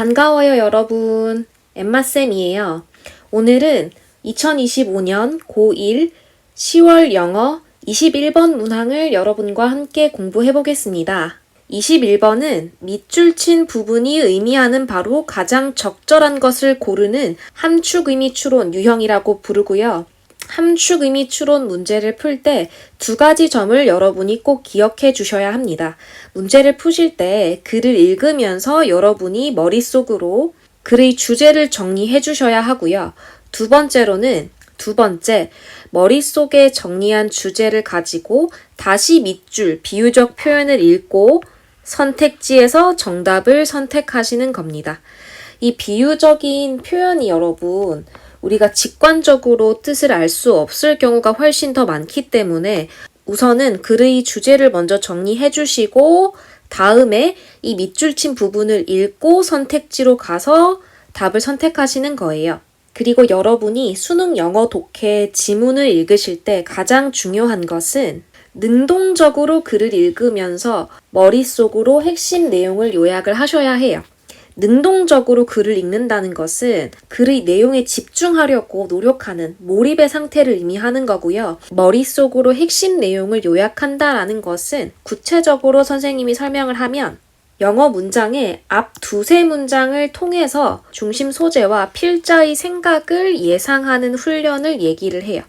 반가워요, 여러분. 엠마쌤이에요. 오늘은 2025년 고1 10월 영어 21번 문항을 여러분과 함께 공부해 보겠습니다. 21번은 밑줄 친 부분이 의미하는 바로 가장 적절한 것을 고르는 함축 의미 추론 유형이라고 부르고요. 함축 의미 추론 문제를 풀 때 두 가지 점을 여러분이 꼭 기억해 주셔야 합니다. 문제를 푸실 때 글을 읽으면서 여러분이 머릿속으로 글의 주제를 정리해 주셔야 하고요. 두 번째로는 두 번째, 머릿속에 정리한 주제를 가지고 다시 밑줄, 비유적 표현을 읽고 선택지에서 정답을 선택하시는 겁니다. 이 비유적인 표현이 여러분, 우리가 직관적으로 뜻을 알 수 없을 경우가 훨씬 더 많기 때문에 우선은 글의 주제를 먼저 정리해 주시고 다음에 이 밑줄 친 부분을 읽고 선택지로 가서 답을 선택하시는 거예요. 그리고 여러분이 수능 영어 독해 지문을 읽으실 때 가장 중요한 것은 능동적으로 글을 읽으면서 머릿속으로 핵심 내용을 요약을 하셔야 해요. 능동적으로 글을 읽는다는 것은 글의 내용에 집중하려고 노력하는 몰입의 상태를 의미하는 거고요. 머릿속으로 핵심 내용을 요약한다라는 것은 구체적으로 선생님이 설명을 하면 영어 문장의 앞 두세 문장을 통해서 중심 소재와 필자의 생각을 예상하는 훈련을 얘기를 해요.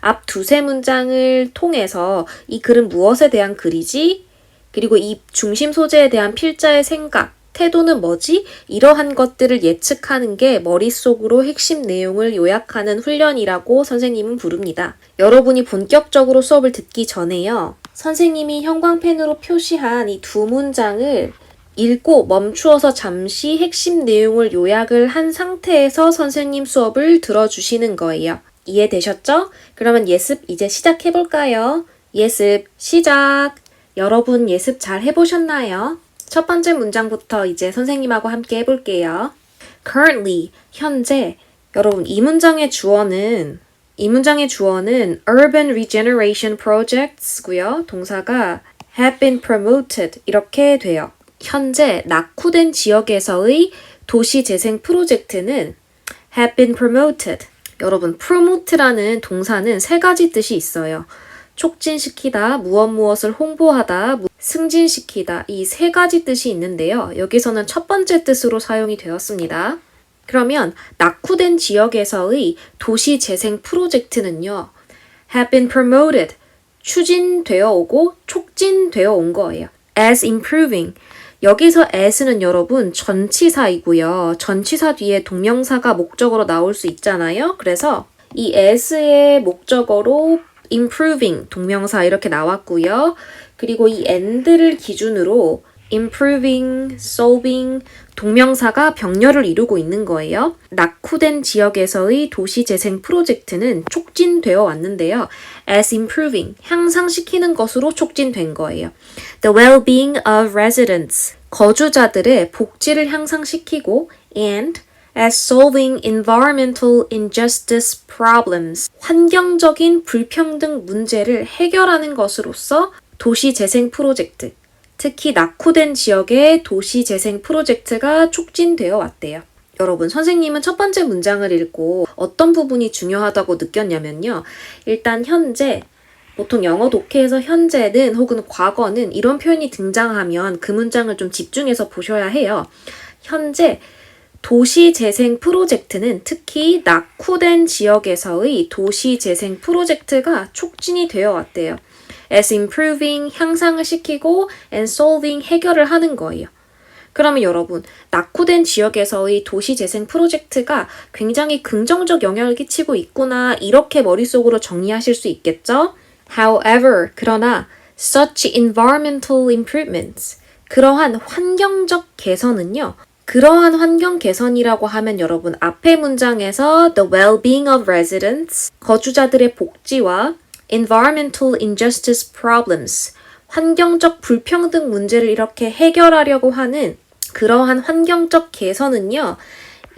앞 두세 문장을 통해서 이 글은 무엇에 대한 글이지? 그리고 이 중심 소재에 대한 필자의 생각, 태도는 뭐지? 이러한 것들을 예측하는 게 머릿속으로 핵심 내용을 요약하는 훈련이라고 선생님은 부릅니다. 여러분이 본격적으로 수업을 듣기 전에요. 선생님이 형광펜으로 표시한 이 두 문장을 읽고 멈추어서 잠시 핵심 내용을 요약을 한 상태에서 선생님 수업을 들어주시는 거예요. 이해되셨죠? 그러면 예습 이제 시작해 볼까요? 예습 시작! 여러분 예습 잘 해보셨나요? 첫 번째 문장부터 이제 선생님하고 함께 해볼게요. currently, 현재. 여러분, 이 문장의 주어는, 이 문장의 주어는 urban regeneration projects고요. 동사가 have been promoted. 이렇게 돼요. 현재 낙후된 지역에서의 도시 재생 프로젝트는 have been promoted. 여러분, promote라는 동사는 세 가지 뜻이 있어요. 촉진시키다, 무엇 무엇을 홍보하다, 승진시키다 이 세 가지 뜻이 있는데요. 여기서는 첫 번째 뜻으로 사용이 되었습니다. 그러면 낙후된 지역에서의 도시 재생 프로젝트는요. have been promoted 추진되어 오고 촉진되어 온 거예요. as improving 여기서 as는 여러분 전치사이고요. 전치사 뒤에 동명사가 목적으로 나올 수 있잖아요. 그래서 이 as의 목적어로 improving 동명사 이렇게 나왔고요. 그리고 이 and를 기준으로 improving, solving 동명사가 병렬을 이루고 있는 거예요. 낙후된 지역에서의 도시 재생 프로젝트는 촉진되어 왔는데요. as improving 향상시키는 것으로 촉진된 거예요. The well-being of residents 거주자들의 복지를 향상시키고 and as solving environmental injustice problems 환경적인 불평등 문제를 해결하는 것으로서 도시 재생 프로젝트 특히 낙후된 지역의 도시 재생 프로젝트가 촉진되어 왔대요. 여러분, 선생님은 첫 번째 문장을 읽고 어떤 부분이 중요하다고 느꼈냐면요. 일단 현재 보통 영어 독해에서 현재는 혹은 과거는 이런 표현이 등장하면 그 문장을 좀 집중해서 보셔야 해요. 현재 도시 재생 프로젝트는 특히 낙후된 지역에서의 도시 재생 프로젝트가 촉진이 되어 왔대요. as improving 향상을 시키고 and solving 해결을 하는 거예요. 그러면 여러분, 낙후된 지역에서의 도시 재생 프로젝트가 굉장히 긍정적 영향을 끼치고 있구나, 이렇게 머릿속으로 정리하실 수 있겠죠? However, 그러나, such environmental improvements, 그러한 환경적 개선은요, 그러한 환경 개선이라고 하면 여러분, 앞의 문장에서 the well-being of residents, 거주자들의 복지와 environmental injustice problems, 환경적 불평등 문제를 이렇게 해결하려고 하는 그러한 환경적 개선은요,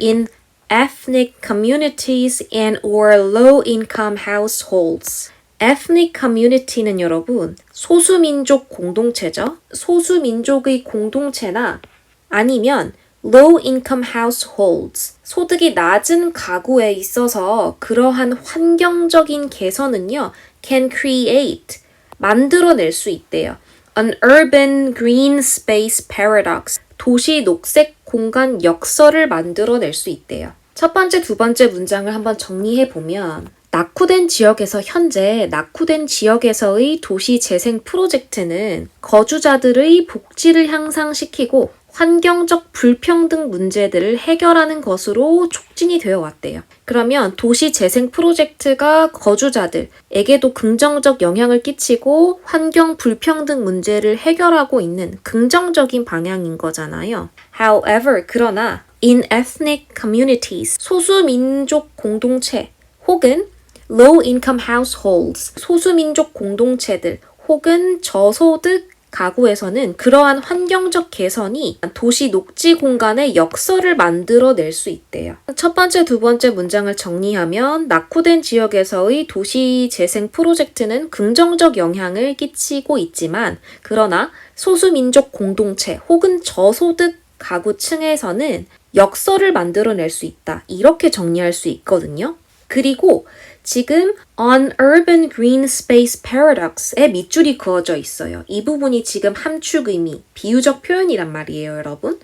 in ethnic communities and or low income households. ethnic community는 여러분, 소수민족 공동체죠. 소수민족의 공동체나 아니면 low income households. 소득이 낮은 가구에 있어서 그러한 환경적인 개선은요, can create. 만들어낼 수 있대요. An urban green space paradox. 도시 녹색 공간 역설을 만들어낼 수 있대요. 첫 번째, 두 번째 문장을 한번 정리해 보면 낙후된 지역에서 현재 낙후된 지역에서의 도시 재생 프로젝트는 거주자들의 복지를 향상시키고 환경적 불평등 문제들을 해결하는 것으로 촉진이 되어 왔대요. 그러면 도시 재생 프로젝트가 거주자들에게도 긍정적 영향을 끼치고 환경 불평등 문제를 해결하고 있는 긍정적인 방향인 거잖아요. However, 그러나 in ethnic communities, 소수민족 공동체 혹은 low income households, 소수민족 공동체들 혹은 저소득 가구에서는 그러한 환경적 개선이 도시 녹지 공간의 역설을 만들어낼 수 있대요. 첫 번째, 두 번째 문장을 정리하면 낙후된 지역에서의 도시 재생 프로젝트는 긍정적 영향을 끼치고 있지만 그러나 소수민족 공동체 혹은 저소득 가구층에서는 역설을 만들어낼 수 있다. 이렇게 정리할 수 있거든요. 그리고 지금 on urban green space paradox에 밑줄이 그어져 있어요. 이 부분이 지금 함축 의미, 비유적 표현이란 말이에요, 여러분.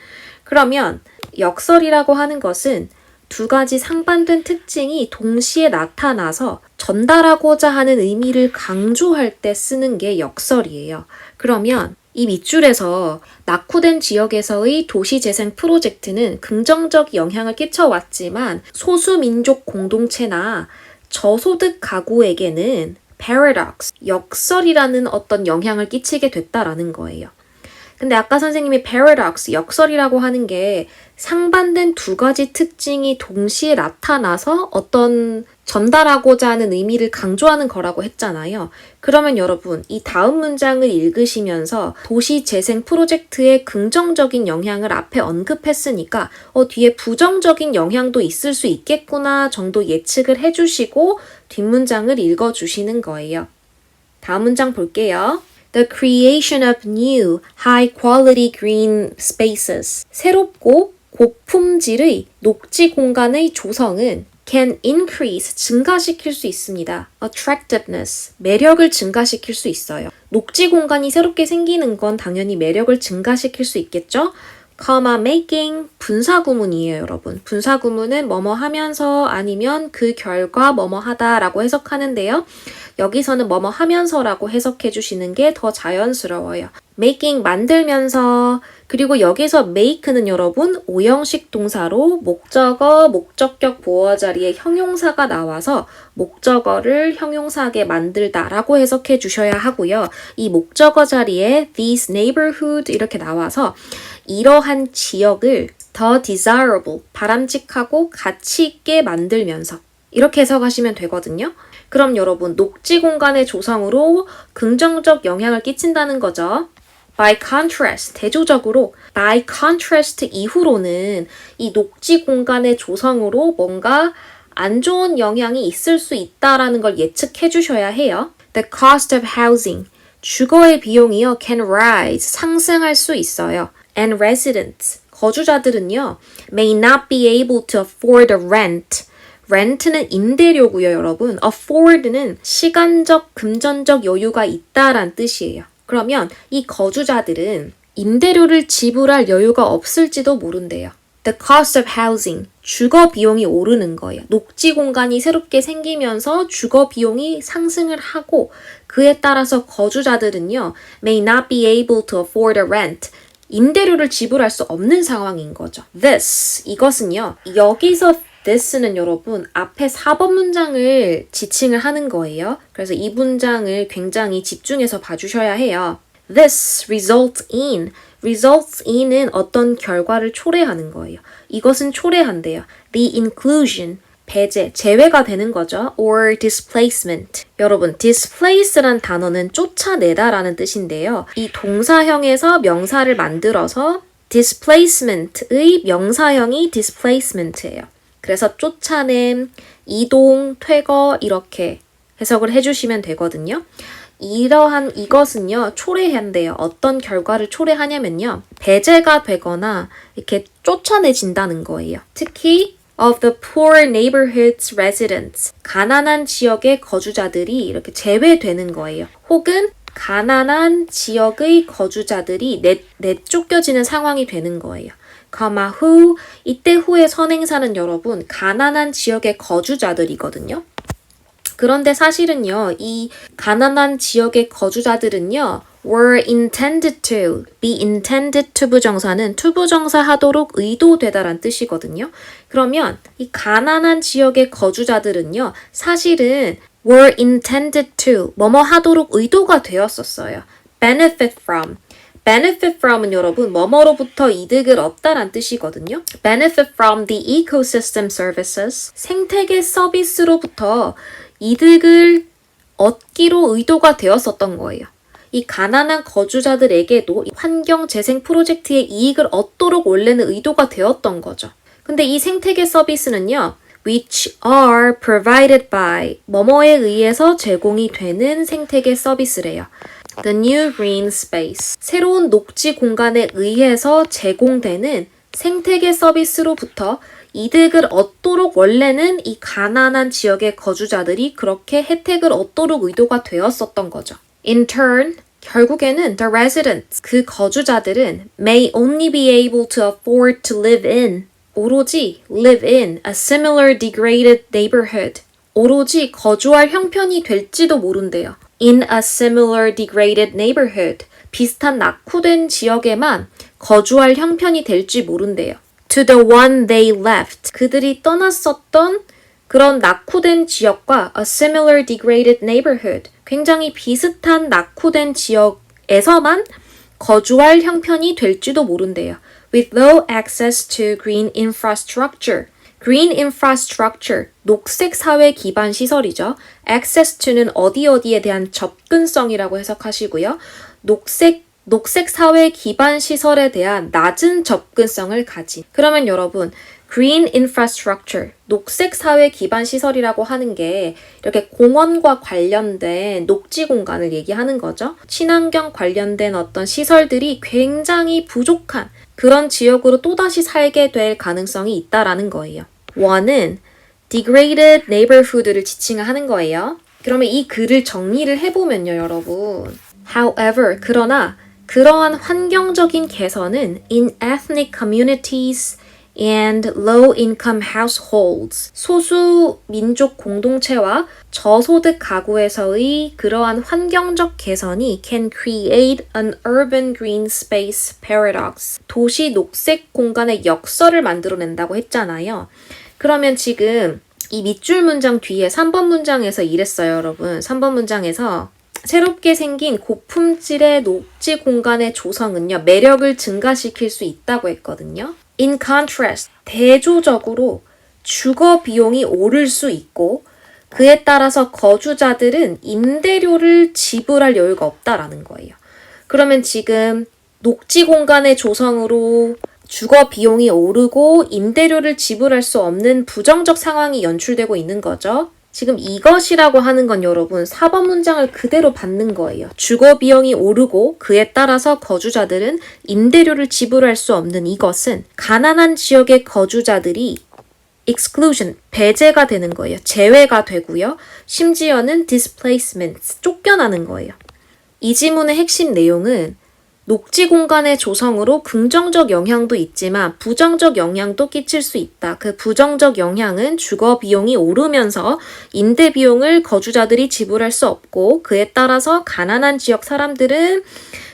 그러면 역설이라고 하는 것은 두 가지 상반된 특징이 동시에 나타나서 전달하고자 하는 의미를 강조할 때 쓰는 게 역설이에요. 그러면 이 밑줄에서 낙후된 지역에서의 도시재생 프로젝트는 긍정적 영향을 끼쳐왔지만 소수민족 공동체나 저소득 가구에게는 paradox, 역설이라는 어떤 영향을 끼치게 됐다라는 거예요. 근데 아까 선생님이 paradox, 역설이라고 하는 게 상반된 두 가지 특징이 동시에 나타나서 어떤 전달하고자 하는 의미를 강조하는 거라고 했잖아요. 그러면 여러분, 이 다음 문장을 읽으시면서 도시 재생 프로젝트의 긍정적인 영향을 앞에 언급했으니까, 어, 뒤에 부정적인 영향도 있을 수 있겠구나 정도 예측을 해주시고 뒷문장을 읽어주시는 거예요. 다음 문장 볼게요. The creation of new high quality green spaces. 새롭고 고품질의 녹지 공간의 조성은 can increase 증가시킬 수 있습니다. attractiveness 매력을 증가시킬 수 있어요. 녹지 공간이 새롭게 생기는 건 당연히 매력을 증가시킬 수 있겠죠? Comma making 분사 구문이에요, 여러분. 분사 구문은 뭐뭐 하면서 아니면 그 결과 뭐뭐 하다라고 해석하는데요. 여기서는 뭐뭐 하면서라고 해석해 주시는 게 더 자연스러워요. making 만들면서 그리고 여기서 make는 여러분 오형식 동사로 목적어, 목적격 보어 자리에 형용사가 나와서 목적어를 형용사하게 만들다라고 해석해 주셔야 하고요. 이 목적어 자리에 these neighborhood 이렇게 나와서 이러한 지역을 더 desirable, 바람직하고 가치 있게 만들면서 이렇게 해석하시면 되거든요. 그럼 여러분, 녹지 공간의 조성으로 긍정적 영향을 끼친다는 거죠. By contrast, 대조적으로 by contrast 이후로는 이 녹지 공간의 조성으로 뭔가 안 좋은 영향이 있을 수 있다라는 걸 예측해 주셔야 해요. The cost of housing, 주거의 비용이요 can rise, 상승할 수 있어요. And residents, 거주자들은요 may not be able to afford a rent. rent는 임대료고요, 여러분. afford는 시간적, 금전적 여유가 있다란 뜻이에요. 그러면 이 거주자들은 임대료를 지불할 여유가 없을지도 모른대요. The cost of housing. 주거 비용이 오르는 거예요. 녹지 공간이 새롭게 생기면서 주거 비용이 상승을 하고 그에 따라서 거주자들은요 may not be able to afford a rent. 임대료를 지불할 수 없는 상황인 거죠. This 이것은요 여기서 this는 여러분 앞에 4번 문장을 지칭을 하는 거예요. 그래서 이 문장을 굉장히 집중해서 봐주셔야 해요. This results in results in은 어떤 결과를 초래하는 거예요. 이것은 초래한대요. The inclusion 배제, 제외가 되는 거죠. or displacement. 여러분, displace란 단어는 쫓아내다라는 뜻인데요. 이 동사형에서 명사를 만들어서 displacement의 명사형이 displacement예요. 그래서 쫓아냄, 이동, 퇴거 이렇게 해석을 해주시면 되거든요. 이러한 이것은요, 초래한대요. 어떤 결과를 초래하냐면요, 배제가 되거나 이렇게 쫓아내진다는 거예요. 특히 of the poor neighborhoods residents. 가난한 지역의 거주자들이 이렇게 제외되는 거예요. 혹은 가난한 지역의 거주자들이 내, 내쫓겨지는 상황이 되는 거예요. 가마 후, 이때 후의 선행사는 여러분, 가난한 지역의 거주자들이거든요. 그런데 사실은요, 이 가난한 지역의 거주자들은요, were intended to, be intended to 부정사는 to 부정사 하도록 의도되다란 뜻이거든요. 그러면 이 가난한 지역의 거주자들은요, 사실은 were intended to, 뭐뭐 하도록 의도가 되었었어요. benefit from. benefit from은 여러분 뭐뭐로부터 이득을 얻다란 뜻이거든요. benefit from the ecosystem services 생태계 서비스로부터 이득을 얻기로 의도가 되었었던 거예요. 이 가난한 거주자들에게도 이 환경 재생 프로젝트의 이익을 얻도록 원래는 의도가 되었던 거죠. 근데 이 생태계 서비스는요. which are provided by 뭐뭐에 의해서 제공이 되는 생태계 서비스래요. The new green space. 새로운 녹지 공간에 의해서 제공되는 생태계 서비스로부터 이득을 얻도록 원래는 이 가난한 지역의 거주자들이 그렇게 혜택을 얻도록 의도가 되었었던 거죠. In turn, 결국에는 the residents, 그 거주자들은 may only be able to afford to live in, 오로지 live in a similar degraded neighborhood, 오로지 거주할 형편이 될지도 모른대요. In a similar degraded neighborhood, 비슷한 낙후된 지역에만 거주할 형편이 될지 모른대요. To the one they left, 그들이 떠났었던 그런 낙후된 지역과 a similar degraded neighborhood, 굉장히 비슷한 낙후된 지역에서만 거주할 형편이 될지도 모른대요. With low access to green infrastructure. green infrastructure, 녹색 사회 기반 시설이죠. access to는 어디 어디에 대한 접근성이라고 해석하시고요. 녹색 녹색 사회 기반 시설에 대한 낮은 접근성을 가진. 그러면 여러분, green infrastructure, 녹색 사회 기반 시설이라고 하는 게 이렇게 공원과 관련된 녹지 공간을 얘기하는 거죠. 친환경 관련된 어떤 시설들이 굉장히 부족한 그런 지역으로 또다시 살게 될 가능성이 있다라는 거예요. 원은 degraded neighborhood를 지칭하는 거예요. 그러면 이 글을 정리를 해보면요, 여러분. However, 그러나 그러한 환경적인 개선은 in ethnic communities and low income households 소수 민족 공동체와 저소득 가구에서의 그러한 환경적 개선이 can create an urban green space paradox 도시 녹색 공간의 역설을 만들어낸다고 했잖아요. 그러면 지금 이 밑줄 문장 뒤에 3번 문장에서 이랬어요, 여러분. 3번 문장에서 새롭게 생긴 고품질의 녹지 공간의 조성은요, 매력을 증가시킬 수 있다고 했거든요. In contrast, 대조적으로 주거 비용이 오를 수 있고, 그에 따라서 거주자들은 임대료를 지불할 여유가 없다라는 거예요. 그러면 지금 녹지 공간의 조성으로 주거 비용이 오르고 임대료를 지불할 수 없는 부정적 상황이 연출되고 있는 거죠. 지금 이것이라고 하는 건 여러분 4번 문장을 그대로 받는 거예요. 주거 비용이 오르고 그에 따라서 거주자들은 임대료를 지불할 수 없는 이것은 가난한 지역의 거주자들이 exclusion, 배제가 되는 거예요. 제외가 되고요. 심지어는 displacement, 쫓겨나는 거예요. 이 지문의 핵심 내용은 녹지 공간의 조성으로 긍정적 영향도 있지만 부정적 영향도 끼칠 수 있다. 그 부정적 영향은 주거 비용이 오르면서 임대 비용을 거주자들이 지불할 수 없고 그에 따라서 가난한 지역 사람들은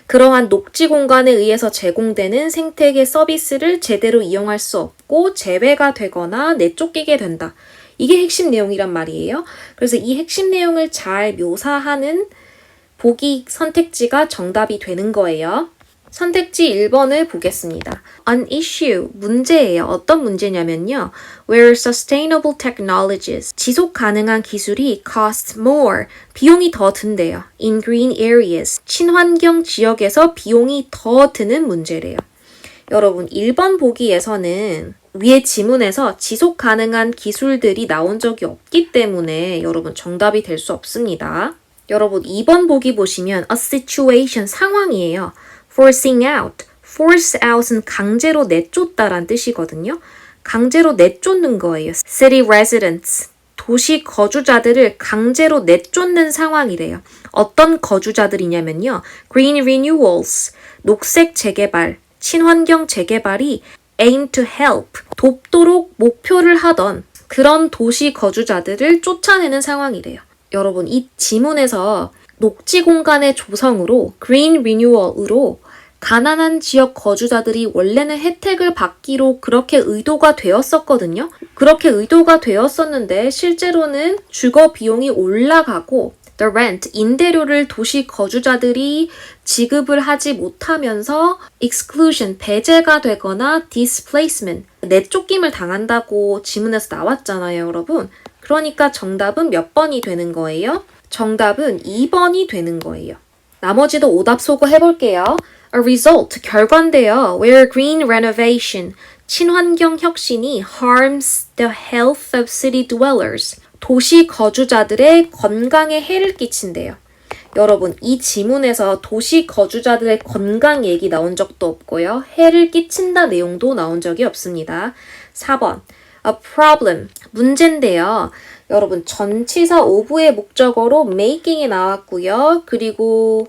그러한 녹지 공간에 의해서 제공되는 생태계 서비스를 제대로 이용할 수 없고 제외가 되거나 내쫓기게 된다. 이게 핵심 내용이란 말이에요. 그래서 이 핵심 내용을 잘 묘사하는 보기 선택지가 정답이 되는 거예요. 선택지 1번을 보겠습니다. An issue, 문제예요. 어떤 문제냐면요. Where sustainable technologies, 지속 가능한 기술이 cost more, 비용이 더 든대요. In green areas, 친환경 지역에서 비용이 더 드는 문제래요. 여러분, 1번 보기에서는 위의 지문에서 지속 가능한 기술들이 나온 적이 없기 때문에 여러분 정답이 될 수 없습니다. 여러분 2번 보기 보시면 a situation 상황이에요. forcing out. force out은 강제로 내쫓다란 뜻이거든요. 강제로 내쫓는 거예요. city residents. 도시 거주자들을 강제로 내쫓는 상황이래요. 어떤 거주자들이냐면요. green renewals. 녹색 재개발, 친환경 재개발이 aim to help. 돕도록 목표를 하던 그런 도시 거주자들을 쫓아내는 상황이래요. 여러분, 이 지문에서 녹지 공간의 조성으로 green renewal으로 가난한 지역 거주자들이 원래는 혜택을 받기로 그렇게 의도가 되었었거든요. 그렇게 의도가 되었었는데 실제로는 주거 비용이 올라가고 the rent 임대료를 도시 거주자들이 지급을 하지 못하면서 exclusion 배제가 되거나 displacement 내쫓김을 당한다고 지문에서 나왔잖아요, 여러분. 그러니까 정답은 몇 번이 되는 거예요? 정답은 2번이 되는 거예요. 나머지도 오답 소거 해볼게요. A result, 결과인데요. Where green renovation, 친환경 혁신이 harms the health of city dwellers, 도시 거주자들의 건강에 해를 끼친대요. 여러분, 이 지문에서 도시 거주자들의 건강 얘기 나온 적도 없고요. 해를 끼친다 내용도 나온 적이 없습니다. 4번. A problem. 문제인데요. 여러분, 전치사 오브의 목적어로 making이 나왔고요. 그리고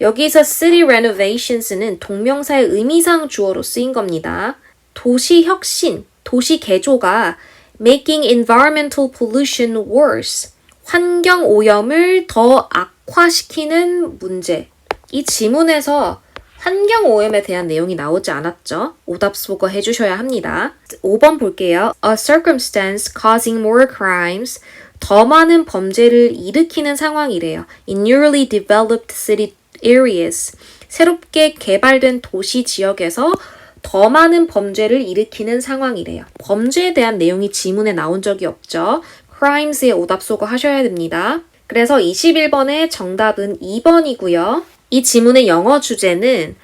여기서 city renovations는 동명사의 의미상 주어로 쓰인 겁니다. 도시 혁신, 도시 개조가 making environmental pollution worse. 환경 오염을 더 악화시키는 문제. 이 지문에서 환경 오염에 대한 내용이 나오지 않았죠? 오답 소거 해 주셔야 합니다. 5번 볼게요. A circumstance causing more crimes. 더 많은 범죄를 일으키는 상황이래요. In newly developed city areas. 새롭게 개발된 도시 지역에서 더 많은 범죄를 일으키는 상황이래요. 범죄에 대한 내용이 지문에 나온 적이 없죠. crimes에 오답 소거 하셔야 됩니다. 그래서 21번의 정답은 2번이고요. 이 지문의 영어 주제는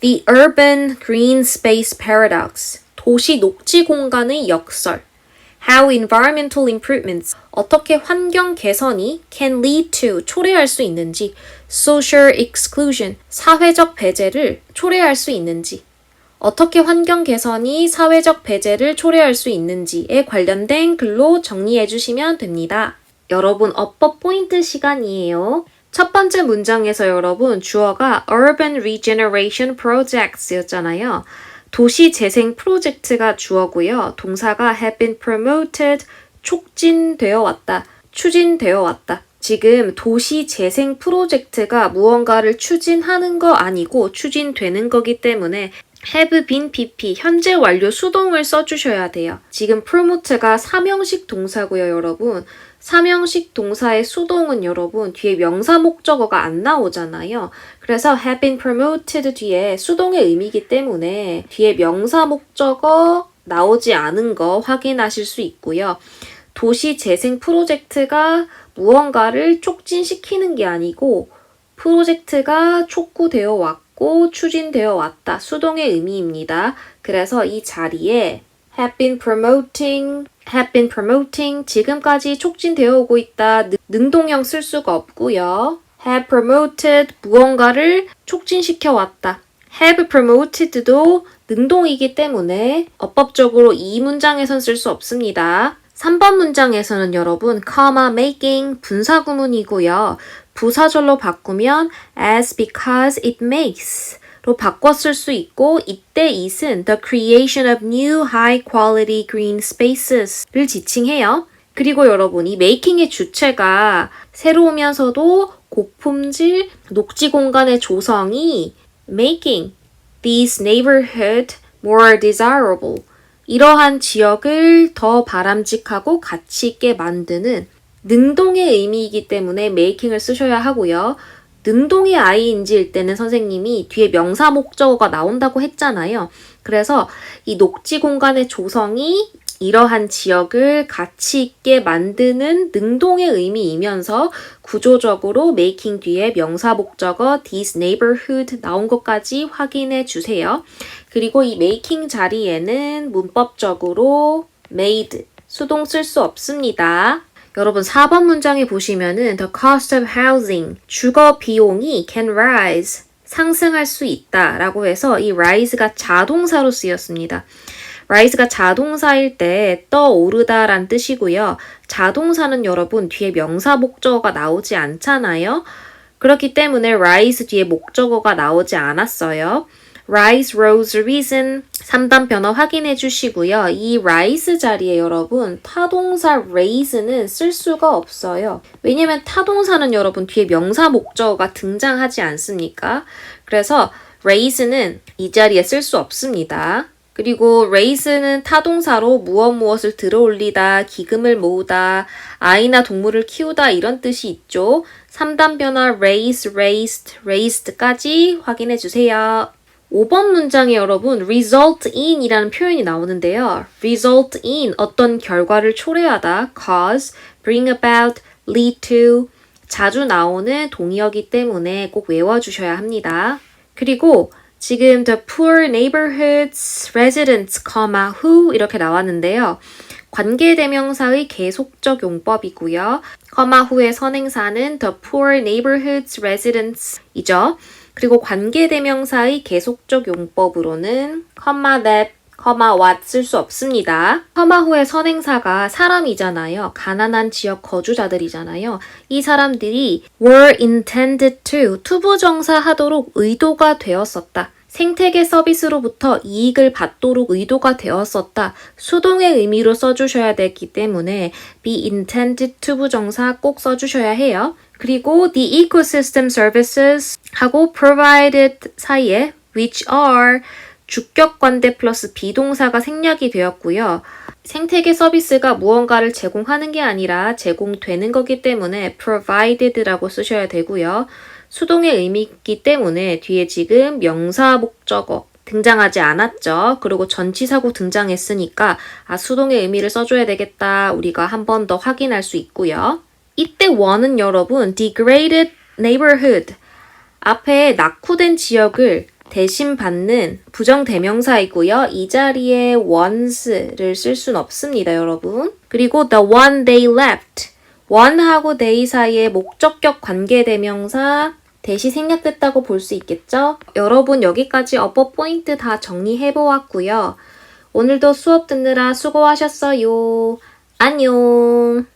The Urban Green Space Paradox. 도시 녹지 공간의 역설. How environmental improvements. 어떻게 환경 개선이 can lead to 초래할 수 있는지. Social exclusion. 사회적 배제를 초래할 수 있는지. 어떻게 환경 개선이 사회적 배제를 초래할 수 있는지에 관련된 글로 정리해 주시면 됩니다. 여러분, 어법 포인트 시간이에요. 첫 번째 문장에서 여러분, 주어가 Urban Regeneration Projects 였잖아요. 도시 재생 프로젝트가 주어고요. 동사가 have been promoted, 촉진되어 왔다, 추진되어 왔다. 지금 도시 재생 프로젝트가 무언가를 추진하는 거 아니고 추진되는 거기 때문에 have been pp 현재 완료 수동을 써주셔야 돼요. 지금 promote가 사명식 동사고요, 여러분. 사명식 동사의 수동은 여러분 뒤에 명사 목적어가 안 나오잖아요. 그래서 have been promoted 뒤에 수동의 의미이기 때문에 뒤에 명사 목적어 나오지 않은 거 확인하실 수 있고요. 도시 재생 프로젝트가 무언가를 촉진시키는 게 아니고 프로젝트가 촉구되어 왔고 추진되어 왔다. 수동의 의미입니다. 그래서 이 자리에 have been promoting, have been promoting 지금까지 촉진되어 오고 있다. 능- 능동형 쓸 수가 없고요. have promoted 무언가를 촉진시켜 왔다. have promoted도 능동이기 때문에 어법적으로 이 문장에선 쓸 수 없습니다. 3번 문장에서는 여러분, comma making 분사 구문이고요. 부사절로 바꾸면 as because it makes 로 바꿔 쓸수 있고 이때 it은 the creation of new high quality green spaces를 지칭해요. 그리고 여러분 이 making의 주체가 새로우면서도 고품질 녹지 공간의 조성이 making these neighborhood more desirable 이러한 지역을 더 바람직하고 가치 있게 만드는 능동의 의미이기 때문에 making을 쓰셔야 하고요. 능동의 ing일 때는 선생님이 뒤에 명사 목적어가 나온다고 했잖아요. 그래서 이 녹지 공간의 조성이 이러한 지역을 가치 있게 만드는 능동의 의미이면서 구조적으로 making 뒤에 명사 목적어 this neighborhood 나온 것까지 확인해 주세요. 그리고 이 making 자리에는 문법적으로 made 수동 쓸 수 없습니다. 여러분 4번 문장에 보시면은 the cost of housing 주거 비용이 can rise 상승할 수 있다라고 해서 이 rise가 자동사로 쓰였습니다. rise가 자동사일 때 떠오르다란 뜻이고요. 자동사는 여러분 뒤에 명사 목적어가 나오지 않잖아요. 그렇기 때문에 rise 뒤에 목적어가 나오지 않았어요. Rise, rose, risen 3단 변화 확인해 주시고요. 이 rise 자리에 여러분 타동사 raise는 쓸 수가 없어요. 왜냐면 타동사는 여러분 뒤에 명사 목적어가 등장하지 않습니까? 그래서 raise는 이 자리에 쓸 수 없습니다. 그리고 raise는 타동사로 무엇 무엇을 들어올리다, 기금을 모으다, 아이나 동물을 키우다 이런 뜻이 있죠. 3단 변화 raise, raised, raised까지 확인해 주세요. 5번 문장에 여러분 result in 이라는 표현이 나오는데요. result in 어떤 결과를 초래하다, cause, bring about, lead to 자주 나오는 동의어기 때문에 꼭 외워주셔야 합니다. 그리고 지금 the poor neighborhoods residents, who 이렇게 나왔는데요. 관계대명사의 계속적 용법이고요. 커마 후의 선행사는 the poor neighborhoods residents 이죠. 그리고 관계대명사의 계속적 용법으로는 comma that, comma what 쓸 수 없습니다. comma 후의 선행사가 사람이잖아요. 가난한 지역 거주자들이잖아요. 이 사람들이 were intended to, 투부정사 하도록 의도가 되었었다. 생태계 서비스로부터 이익을 받도록 의도가 되었었다. 수동의 의미로 써주셔야 되기 때문에 be intended to 부정사 꼭 써주셔야 해요. 그리고 the ecosystem services 하고 provided 사이에 which are 주격 관대 플러스 비동사가 생략이 되었고요. 생태계 서비스가 무언가를 제공하는 게 아니라 제공되는 거기 때문에 provided라고 쓰셔야 되고요. 수동의 의미이기 때문에 뒤에 지금 명사 목적어 등장하지 않았죠. 그리고 전치사고 등장했으니까 아 수동의 의미를 써줘야 되겠다. 우리가 한 번 더 확인할 수 있고요. 이때 원은 여러분 degraded neighborhood 앞에 낙후된 지역을 대신 받는 부정 대명사이고요. 이 자리에 once를 쓸 순 없습니다, 여러분. 그리고 the one they left one하고 they 사이에 목적격 관계 대명사 대시 생략됐다고 볼 수 있겠죠? 여러분 여기까지 어법 포인트 다 정리해 보았고요. 오늘도 수업 듣느라 수고하셨어요. 안녕.